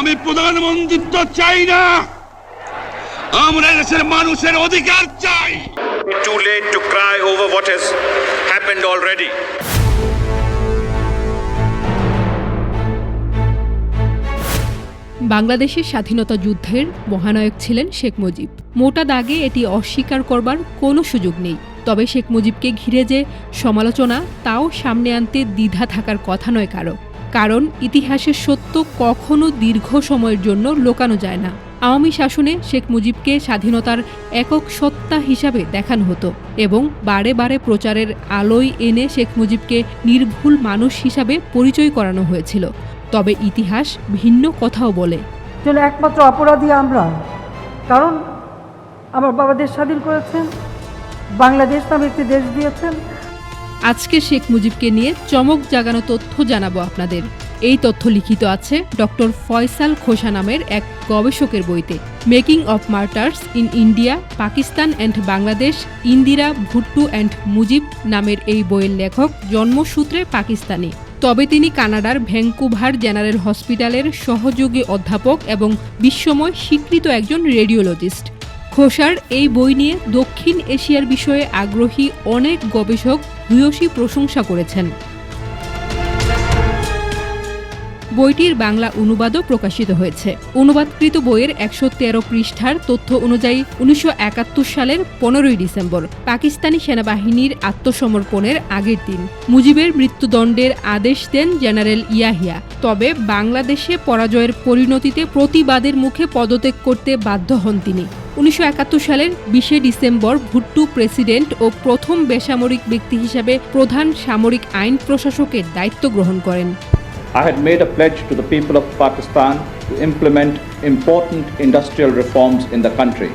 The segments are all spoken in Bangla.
আমি প্রধানমন্ত্রিত্ব চাই না। আমরা দেশের মানুষের অধিকার চাই। Too late to cry over what has happened already. বাংলাদেশের স্বাধীনতা যুদ্ধের মহানায়ক ছিলেন শেখ মুজিব। মোটা দাগে এটি অস্বীকার করবার কোনো সুযোগ নেই। তবে শেখ মুজিবকে ঘিরে যে সমালোচনা তাও সামনে আনতে দ্বিধা থাকার কথা নয় কারও। কারণ ইতিহাসের সত্য কখনো দীর্ঘ সময়ের জন্য লোকানো যায় না। আওয়ামী শাসনে শেখ মুজিবকে স্বাধীনতার একক সত্তা হিসাবে দেখানো হতো এবং বারে বারে প্রচারের আলোয় এনে শেখ মুজিবকে নির্ভুল মানুষ হিসাবে পরিচয় করানো হয়েছিল। তবে ইতিহাস ভিন্ন কথাও বলে। একমাত্র অপরাধী আমরা। কারণ আমার বাবা দেশ স্বাধীন করেছেন, বাংলাদেশ নামে একটি দেশ দিয়েছেন আজকে শেখ মুজিবকে নিয়ে চমক জাগানো তথ্য জানাব আপনাদের। এই তথ্য লিখিত আছে ডক্টর ফয়সাল খোসা নামের এক গবেষকের বইতে। Making of martyrs in India, Pakistan and Bangladesh, Indira Bhutto and Mujib নামের এই বইয়ের লেখক জন্মসূত্রে পাকিস্তানি। তবে তিনি কানাডার ভ্যাঙ্কুভার জেনারেল হসপিটালের সহযোগী অধ্যাপক এবং বিশ্বময় স্বীকৃত একজন রেডিওলজিস্ট। খোসার এই বই নিয়ে দক্ষিণ এশিয়ার বিষয়ে আগ্রহী অনেক গবেষক ভূয়সী প্রশংসা করেছেন। বইটির বাংলা অনুবাদও প্রকাশিত হয়েছে। অনুবাদকৃত বইয়ের একশো তেরো পৃষ্ঠার তথ্য অনুযায়ী উনিশশো একাত্তর সালের পনেরোই ডিসেম্বর পাকিস্তানি সেনাবাহিনীর আত্মসমর্পণের আগের দিন। মুজিবের মৃত্যুদণ্ডের আদেশ দেন জেনারেল ইয়াহিয়া। তবে বাংলাদেশে পরাজয়ের পরিণতিতে প্রতিবাদের মুখে পদত্যাগ করতে বাধ্য হন তিনি। উনিশশো একাত্তর সালের বিশে ডিসেম্বর ভুট্টু প্রেসিডেন্ট ও প্রথম বেসামরিক ব্যক্তি হিসাবে প্রধান সামরিক আইন প্রশাসকের দায়িত্ব গ্রহণ করেন I had made a pledge to the people of Pakistan to implement important industrial reforms in the country.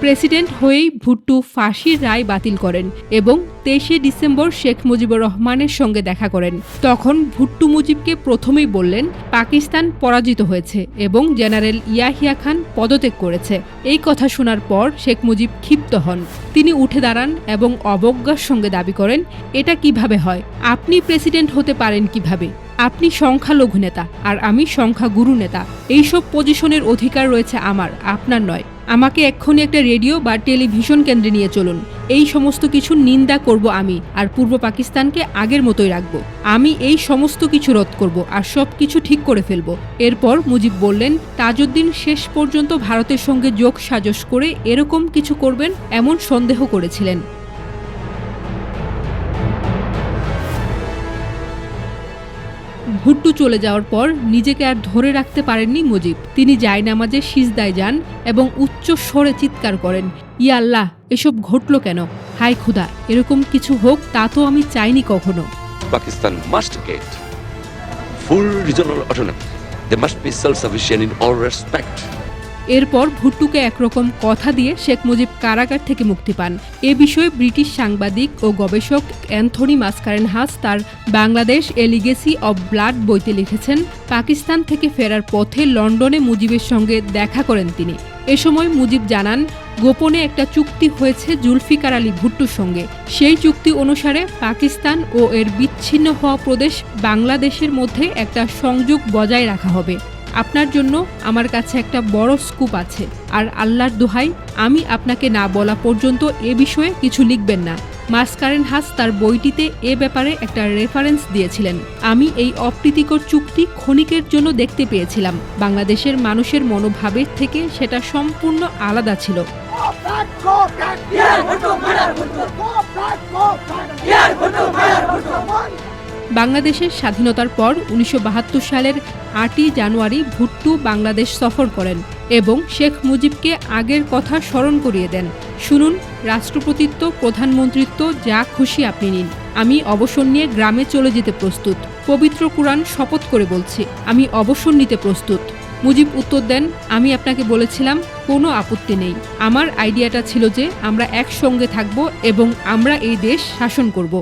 President হয়েই ভুট্টু ফাঁসির রায় বাতিল করেন এবং তেইশে ডিসেম্বর শেখ মুজিবুর রহমানের সঙ্গে দেখা করেন। তখন ভুট্টু মুজিবকে প্রথমেই বললেন, পাকিস্তান পরাজিত হয়েছে এবং জেনারেল ইয়াহিয়া খান পদত্যাগ করেছে। এই কথা শোনার পর শেখ মুজিব ক্ষিপ্ত হন। তিনি উঠে দাঁড়ান এবং অবজ্ঞার সঙ্গে দাবি করেন, এটা কীভাবে হয়? আপনি প্রেসিডেন্ট হতে পারেন কীভাবে? আপনি সংখ্যালঘু নেতা আর আমি সংখ্যাগুরু নেতা। এইসব পজিশনের অধিকার রয়েছে আমার, আপনার নয়। আমাকে এক্ষুনি একটা রেডিও বা টেলিভিশন কেন্দ্রে নিয়ে চলুন। এই সমস্ত কিছু নিন্দা করব আমি, আর পূর্ব পাকিস্তানকে আগের মতোই রাখব। আমি এই সমস্ত কিছু রদ করব আর সব কিছু ঠিক করে ফেলব। এরপর মুজিব বললেন, তাজউদ্দিন শেষ পর্যন্ত ভারতের সঙ্গে যোগ সাজস করে এরকম কিছু করবেন, এমন সন্দেহ করেছিলেন। ভুট্টু চলে যাওয়ার পর নিজেকে আর ধরে রাখতে পারেননি মুজিব তিনি যায় নামাজে সিজদায় যান এবং উচ্চ স্বরে চিৎকার করেন, ইয়া আল্লাহ, এসব ঘটলো কেন হাই খুদা, এরকম কিছু হোক, তা তো আমি চাইনি কখনো Pakistan must get full regional autonomy. They. এরপর ভুট্টুকে একরকম কথা দিয়ে শেখ মুজিব কারাগার থেকে মুক্তি পান। এ বিষয়ে ব্রিটিশ সাংবাদিক ও গবেষক অ্যান্থনি মাসকারেন হাস তার Bangladesh a legacy of blood বইতে লিখেছেন, পাকিস্তান থেকে ফেরার পথে লন্ডনে মুজিবের সঙ্গে দেখা করেন তিনি। এ সময় মুজিব জানান, গোপনে একটা চুক্তি হয়েছে জুলফিকার আলী ভুট্টুর সঙ্গে। সেই চুক্তি অনুসারে পাকিস্তান ও এর বিচ্ছিন্ন হওয়া প্রদেশ বাংলাদেশের মধ্যে একটা সংযোগ বজায় রাখা হবে। আপনার জন্য আমার কাছে একটা বড় স্কুপ আছে আর আল্লাহর দোহাই আমি আপনাকে না বলা পর্যন্ত এ বিষয়ে কিছু লিখবেন না মাসকারেন হাস তার বইটিতে এ ব্যাপারে একটা রেফারেন্স দিয়েছিলেন আমি এই অপ্রীতিকর চুক্তি ক্ষণিকের জন্য দেখতে পেয়েছিলাম বাংলাদেশের মানুষের মনোভাবের থেকে সেটা সম্পূর্ণ আলাদা ছিল বাংলাদেশের স্বাধীনতার পর উনিশশো বাহাত্তর সালের আটই জানুয়ারি ভুট্টু বাংলাদেশ সফর করেন এবং শেখ মুজিবকে আগের কথা স্মরণ করিয়ে দেন। শুনুন, রাষ্ট্রপতিত্ব, প্রধানমন্ত্রিত্ব, যা খুশি আপনি নিন। আমি অবসর নিয়ে গ্রামে চলে যেতে প্রস্তুত। পবিত্র কোরআন শপথ করে বলছি, আমি অবসর নিতে প্রস্তুত। মুজিব উত্তর দেন, আমি আপনাকে বলেছিলাম, কোনো আপত্তি নেই। আমার আইডিয়াটা ছিল যে আমরা একসঙ্গে থাকব এবং আমরা এই দেশ শাসন করব।